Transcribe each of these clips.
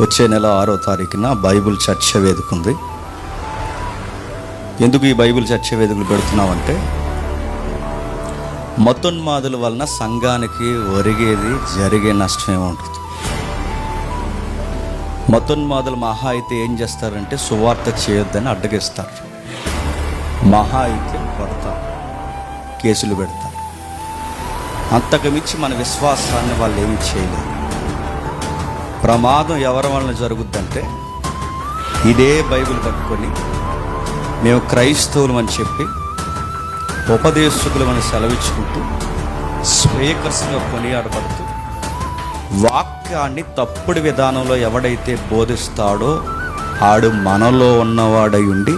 వచ్చే నెల ఆరో తారీఖున బైబిల్ చర్చ వేదిక ఉంది. ఎందుకు ఈ బైబిల్ చర్చ వేదికలు పెడుతున్నామంటే మతోన్మాదుల వలన సంఘానికి ఒరిగేది జరిగే నష్టం ఏముంటుంది మతోన్మాదులు మహా అయితే ఏం చేస్తారంటే సువార్త చేయొద్దని అడ్డగిస్తారు. మహా అయితే కొడతారు కేసులు పెడతారు. అంతకుమించి మన విశ్వాసాన్ని వాళ్ళు ఏమి చేయలేరు. ప్రమాదం ఎవరి వలన జరుగుద్దంటే ఇదే బైబిల్ పట్టుకొని మేము క్రైస్తవులు అని చెప్పి ఉపదేశకులు మనం సెలవిచ్చుకుంటూ స్వేకర్స్గా కొనియాడబడుతూ వాక్యాన్ని తప్పుడు విధానంలో ఎవడైతే బోధిస్తాడో ఆడు మనలో ఉన్నవాడై ఉండి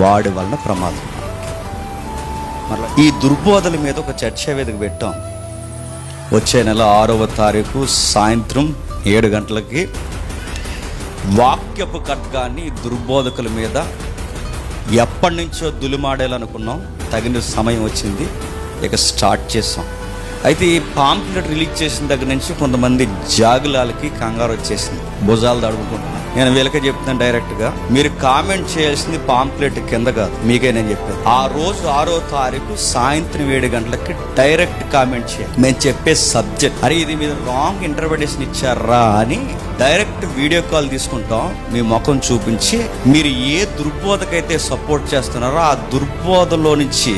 వాడి వలన ప్రమాదం. మరలా ఈ దుర్బోధల మీద ఒక చర్చ వేదిక పెట్టాం. వచ్చే నెల ఆరవ తారీఖు సాయంత్రం ఏడు గంటలకి వాక్యపు ఖడ్గాన్ని దుర్బోధకుల మీద ఎప్పటి నుంచో దులిమాడేయాలనుకున్నాం తగిన సమయం వచ్చింది. ఇక స్టార్ట్ చేసాం. అయితే ఈ పాంప్లెట్ రిలీజ్ చేసిన దగ్గర నుంచి కొంతమంది జాగులాలకి కంగారు వచ్చేసింది. భుజాలు తడుముకుంటున్నాను నేను వీళ్ళకే చెప్తున్నాను డైరెక్ట్గా. మీరు కామెంట్ చేయాల్సింది పాంప్లెట్ కింద కాదు. మీకే నేను చెప్పాను ఆ రోజు ఆరో తారీఖు సాయంత్రం ఏడు గంటలకి డైరెక్ట్ కామెంట్ చేయాలి. మేము చెప్పే సబ్జెక్ట్. అరే ఇది మీరు రాంగ్ ఇంటర్ప్రిటేషన్ ఇచ్చారా అని డైరెక్ట్ వీడియో కాల్ తీసుకుంటాం. మీ ముఖం చూపించి మీరు ఏ దుర్బోధకైతే సపోర్ట్ చేస్తున్నారో ఆ దుర్బోధలో నుంచి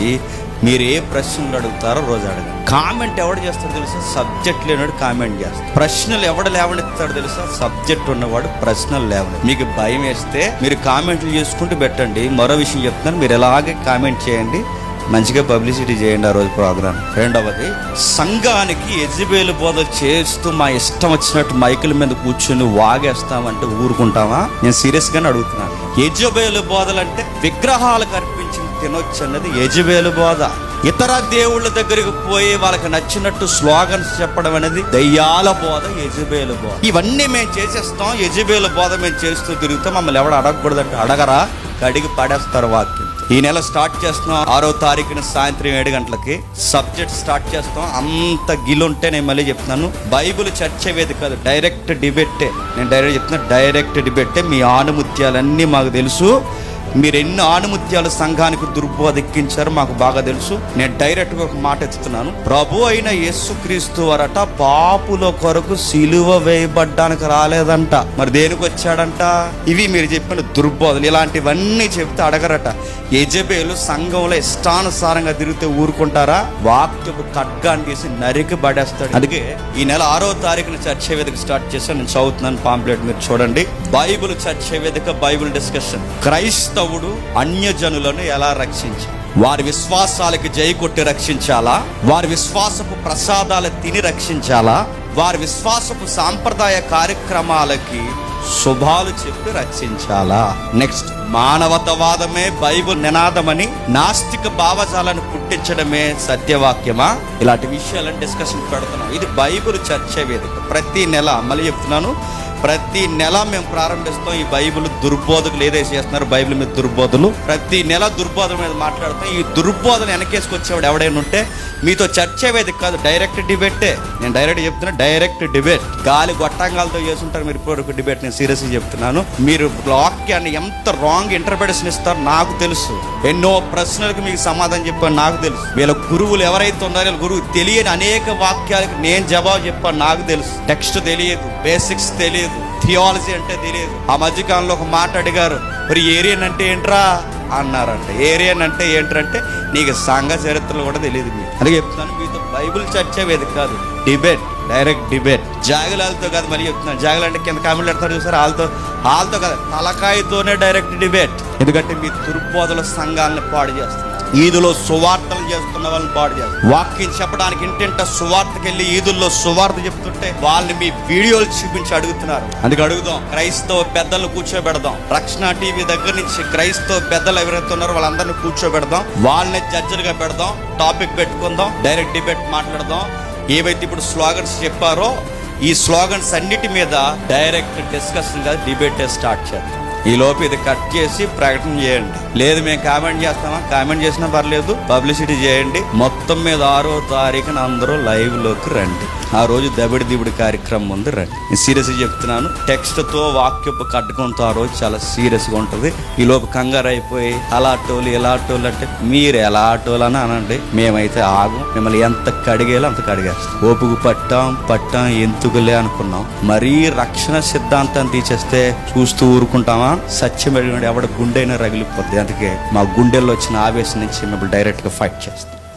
మీరు ఏ ప్రశ్నలు అడుగుతారో రోజు అడగండి. కామెంట్ ఎవడు చేస్తాడు తెలుసా? సబ్జెక్ట్ లేనివాడు కామెంట్ చేస్తాడు. ప్రశ్నలు ఎవడు లేవనెత్తాడు తెలుసా? సబ్జెక్ట్ ఉన్నవాడు ప్రశ్నలు లేవని మీకు భయం వేస్తే మీరు కామెంట్లు చేసుకుంటూ పెట్టండి. మరో విషయం చెప్తున్నాను. మీరు ఎలాగే కామెంట్ చేయండి. మంచిగా పబ్లిసిటీ చేయండి ఆ రోజు ప్రోగ్రామ్ రెండవది సంఘానికి ఎజిబేలు బోధ చేస్తూ మా ఇష్టం వచ్చినట్టు మైకుల మీద కూర్చొని వాగేస్తామంటే ఊరుకుంటామా? నేను సీరియస్గానే అడుగుతున్నాను. ఎజబేలు బోధలు అంటే విగ్రహాలకు అర్పించిన తినొచ్చన్నది యజుబేలు యజబేలు బోధ. ఇతర దేవుళ్ళ దగ్గరికి పోయి వాళ్ళకి నచ్చినట్టు స్లోగన్స్ చెప్పడం అనేది దయ్యాల బోధ యజుబేలు బోధ. ఇవన్నీ మేము చేసేస్తాం యజుబేలు బోధ మేము చేస్తూ తిరుగుతాం. మమ్మల్ని ఎవడ అడగకూడదంటే అడగరా కడిగి పడేస్తారు వాక్యం. ఈ నెల స్టార్ట్ చేస్తున్నాం. ఆరో తారీఖున సాయంత్రం ఏడు గంటలకి సబ్జెక్ట్ స్టార్ట్ చేస్తాం. అంత గిలుంటే నేను మళ్ళీ చెప్తున్నాను. బైబిల్ చర్చ వేది కాదు డైరెక్ట్ డిబేటే. నేను డైరెక్ట్ చెప్తున్నా డైరెక్ట్ డిబేటే. మీ ఆనుముత్యాలన్నీ మాకు తెలుసు. మీరు ఎన్ని ఆనుముత్యాలు సంఘానికి దుర్బోధెక్కించారో మాకు బాగా తెలుసు. నేను డైరెక్ట్గా ఒక మాట ఎత్తుతున్నాను ప్రభు అయిన యేసుక్రీస్తు వరట పాపుల కొరకు సిలువ వేయబడ్డానికి రాలేదంట. మరి దేనికి వచ్చాడంట? ఇవి మీరు చెప్పిన దుర్బోధలు. ఇలాంటివన్నీ చెప్తే అడగరట. యజబేలు సంఘంలో ఇష్టానుసారంగా తిరిగితే ఊరుకుంటారా? వాక్యపు ఖడ్గాన్ని తీసి నరికి పడేస్తాడు. అందుకే ఈ నెల ఆరో తారీఖున చర్చ వేదిక స్టార్ట్ చేశాను. నేను చదువుతున్నాను పాంప్లెట్ మీరు చూడండి. బైబిల్ చర్చ వేదిక బైబిల్ డిస్కషన్. క్రైస్తవుడు అన్యజనులను ఎలా రక్షించి వారి విశ్వాసాలకి జై కొట్టి రక్షించాలా? వారి విశ్వాసపు ప్రసాదాలు తిని రక్షించాలా? వారి విశ్వాసపు సాంప్రదాయ కార్యక్రమాలకి శుభాలు చెప్పి రక్షించాలా? నెక్స్ట్. మానవతవాదమే బైబుల్ నినాదమని నాస్తిక భావజాలను పుట్టించడమే సత్యవాక్యమా? ఇలాంటి విషయాలను డిస్కషన్ పెడుతున్నాం. ఇది బైబుల్ చర్చ వేదిక. ప్రతి నెల మళ్ళీ చెప్తున్నాను. ప్రతి నెల మేము ప్రారంభిస్తాం ఈ బైబిల్ దుర్బోధకులు ఏదైతే చేస్తున్నారు బైబిల్ మీద దుర్బోధలు. ప్రతి నెల దుర్బోధన మీద మాట్లాడుతాం. ఈ దుర్బోధన వెనకేసుకొచ్చేవాడు ఎవడైనా ఉంటే మీతో చర్చ వేది కాదు డైరెక్ట్ డిబేటే నేను డైరెక్ట్ చెప్తున్నా డైరెక్ట్ డిబేట్ గాలి గొట్టంగాలతో చేసుంటారు మీరు ఇప్పుడు డిబేట్ నేను సీరియస్గా చెప్తున్నాను. మీరు వాక్యాన్ని ఎంత రాంగ్ ఇంటర్ప్రిటేషన్ ఇస్తారో నాకు తెలుసు. ఎన్నో ప్రశ్నలకు మీకు సమాధానం చెప్పాను నాకు తెలుసు. వీళ్ళ గురువులు ఎవరైతే ఉన్నారో వీళ్ళ గురువు తెలియని అనేక వాక్యాలకు నేను జవాబు చెప్పాను నాకు తెలుసు. టెక్స్ట్ తెలియదు బేసిక్స్ తెలియదు. థియాలజీ అంటే తెలియదు ఆ మధ్యకాలంలో ఒక మాట అడిగారు మరి ఏరియన్ అంటే ఏంట్రా? అన్నారంట. ఏరియన్ అంటే ఏంటంటే నీకు సంఘ చరిత్రలు కూడా తెలియదు మీకు. అందుకే చెప్తున్నాను మీతో బైబిల్ చర్చ వేది కాదు. Debate direct debate. జాగులాలతో కాదు మరి చెప్తున్నాను. జాగులు అంటే కింద కామెంట్లు పెడతారు చూసారు? వాళ్ళతో వాళ్ళతో కాదు తలకాయతోనే డైరెక్ట్ డిబేట్. ఎందుకంటే మీ దుర్బోధల సంఘాలను పాడు చేస్తున్నారు ఈదులో సువార్తలు చేస్తున్న వాళ్ళని పాడు చేస్తారు వాక్యం చెప్పడానికి ఇంటింట సువార్తకి వెళ్ళి ఈదుల్లో సువార్త చెప్తుంటే వాళ్ళని మీ వీడియోలు చూపించి అడుగుతున్నారు. అందుకే అడుగుదాం క్రైస్తవ పెద్దలు కూర్చోబెడదాం. రక్షణ టీవీ దగ్గర నుంచి క్రైస్తవ పెద్దలు ఎవరైతే ఉన్నారో వాళ్ళందరినీ కూర్చోబెడదాం. వాళ్ళని జడ్జిలుగా పెడదాం టాపిక్ పెట్టుకుందాం డైరెక్ట్ డిబేట్ మాట్లాడదాం. ఏవైతే ఇప్పుడు స్లోగన్స్ చెప్పారో ఈ స్లోగన్స్ అన్నిటి మీద డైరెక్ట్ డిస్కషన్గా డిబేట్ స్టార్ట్ చేద్దాం. ఈ లోపు ఇది కట్ చేసి ప్రకటన చేయండి. లేదు మేము కామెంట్ చేస్తామా? కామెంట్ చేసినా పర్లేదు. పబ్లిసిటీ చేయండి. మొత్తం మీద ఆరో తారీఖున అందరూ లైవ్లోకి రండి. ఆ రోజు దబిడి దిబిడి కార్యక్రమం ఉంది రండి. సీరియస్గా చెప్తున్నాను. టెక్స్ట్తో వాక్యపు కట్టుకుంటూ ఆ రోజు చాలా సీరియస్గా ఉంటుంది. ఈ లోపు కంగారు అయిపోయి అలా టోలు ఇలా టోలు అంటే మీరు ఎలా టోలు అని అనండి. మేమైతే ఆగం. మిమ్మల్ని ఎంత కడిగేలో అంత కడిగేస్తాం. ఓపుకు పట్టాం పట్టాం ఎందుకులే అనుకున్నాం. మరీ రక్షణ సిద్ధాంతం తీసేస్తే చూస్తూ ఊరుకుంటామా? సత్యం ఎవడ గుండెైనా రగిలిపోద్ది. అందుకే మా గుండెల్లో వచ్చిన ఆవేశం నుంచి మిమ్మల్ని డైరెక్ట్గా ఫైట్ చేస్తాం.